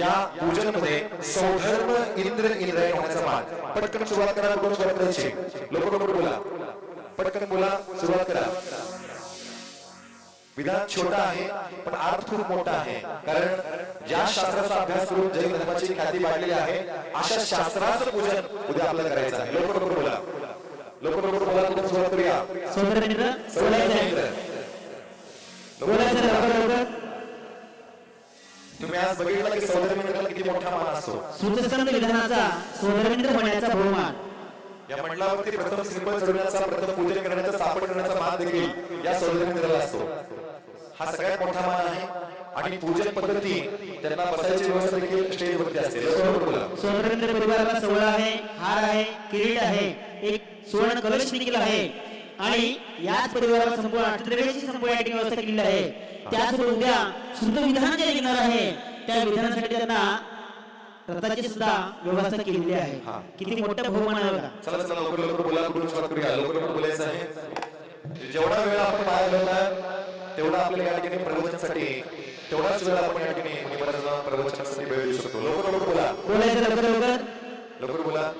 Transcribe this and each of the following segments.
या पूजनमध्ये सौधर्म इंद्र इंद्रायण होण्याचा मान पटकन सुरुवात करा सुरुवात करायची लोक बोला. पटकन बोला सुरुवात करा. विधान छोटा आहे पण अर्थ खूप मोठा आहे. कारण ज्या शास्त्राचा अभ्यास करून जैन धर्माची ख्याती वाढलेली आहे अशा शास्त्राचं पूजन उद्या आपल्याला करायचं आहे. लवकर लवकर बोला. लवकर लवकर बोला सुरुवात करूया? बोलायचं. बोलायचं तुम्ही आज बघितलं की सौधर्म इंद्राला किती मोठा मान असतो. सुतस्कंद विधानाचा सोदरमित्र होण्याचा बहुमान. या मंडळावरती प्रथम सिंपल चढवण्याचा प्रथम पूजन करण्याचा सापड करण्याचा मान देखील या सौधर्म इंद्राला असतो. हा सगळ्यात मोठा मान आहे. आणि पूजन पद्धती त्यांना बसायची व्यवस्था देखील स्टेजवरती असते. लवकर लवकर बोला. सोदरमित्र परिवाराला सोहळा आहे हार आहे किरीट आहे एक सुवर्ण कलश देखील आहे. आणि याच परिवाराला संपूर्ण अष्टद्रव्याची संपूर्ण या व्यवस्था केलेली आहे. त्याचबरोबर उद्या शुद्ध विधान जे घेणार आहे त्या विधानासाठी त्यांना रथाची सुद्धा व्यवस्था केलेली हा. आहे किती मोठं बहुमान आहे बघा. चला चला लवकर लवकर बोला कुठून सुरुवात करूया लवकर लवकर बोलायचं आहे. जेवढा वेळ आपण बाहेर घालवला तेवढा आपल्याला या ठिकाणी प्रवचनासाठी तेवढाच वेळ आपण या ठिकाणी मुनिवरांना प्रवचनासाठी वेळ देऊ शकतो. लवकर लवकर बोला. बोलायचं लवकर लवकर. लवकर बोला.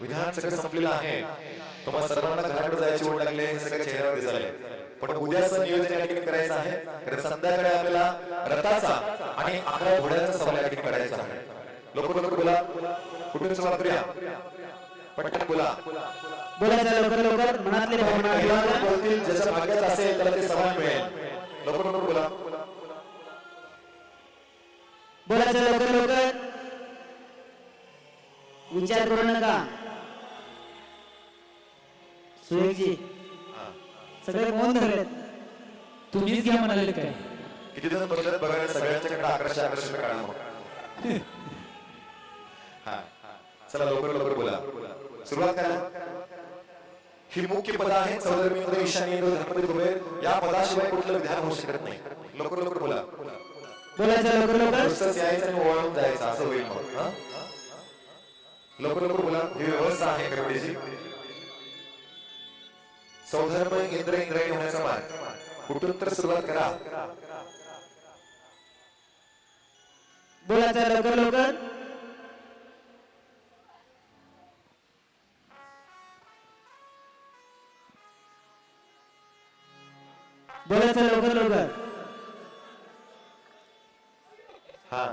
विधान सगळं संपलेलं आहे. तुम्हाला सर्वांना घराकडे जायची ओढ लागली हे सगळं चेहऱ्यावर दिसायलंय पण उद्याचं नियोजन या ठिकाणी करायचं आहे कारण संध्याकाळी आपल्याला रथाचा आणि अकरा घोड्याचा सवाल या ठिकाणी करायचा आहे. लवकर लवकर बोला कुठून सुरुवात करूया? पटकन बोला. बोलायचं लवकर लवकर. मनातले भावना बोलतील ज्याच्या भाग्यात असेल त्याला ते सवाल मिळेल. लवकर लवकर बोला. बोलायचं लवकर लवकर. विचार करू नका. सुयोगजी सगळे मौन धरलेत. तुम्हीच घ्या म्हणाले काय? किती जण बसलेत बघा सगळ्यांच्याकडे आकर्षण आकर्षण काढा मग हा. चला लवकर लवकर बोला. सुरुवात करा. ही मुख्य पद ईशान्य इंद्र धर्मपती कुबेर या पदाशिवाय कुठलं विधान होऊ शकत नाही. लवकर लवकर बोला. बोलायचं लवकर लवकर. यायचं आणि ओळखून जायचं असं होईल मग हा? लवकर लवकर बोला. ही व्यवस्था आहे गडबडीची सौधर्म इंद्र इंद्रायणी होण्याचा मान कुठून तर सुरुवात करा. बोलायचं लवकर लवकर. बोलायचं लवकर लवकर. हा.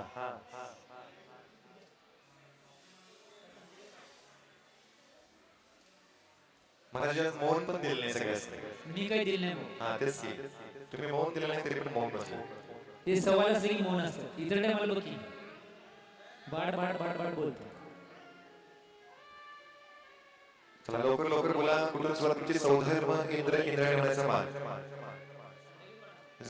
महाराजांनी मौन पण दिले नाही सगळ्याच मी काही दिलं नाही भाऊ. हा तेच की. तुम्ही मौन दिलं नाही तरी पण मौन बसले. ते सवाल असले की मौन असतं इतर टायमाला बघ की. बाड बाड बाड बाड बोलतो चला लवकर लवकर बोला. कुठून सुरुवात तुमची? सौधर्म इंद्र इंद्रायणी होण्याचा मान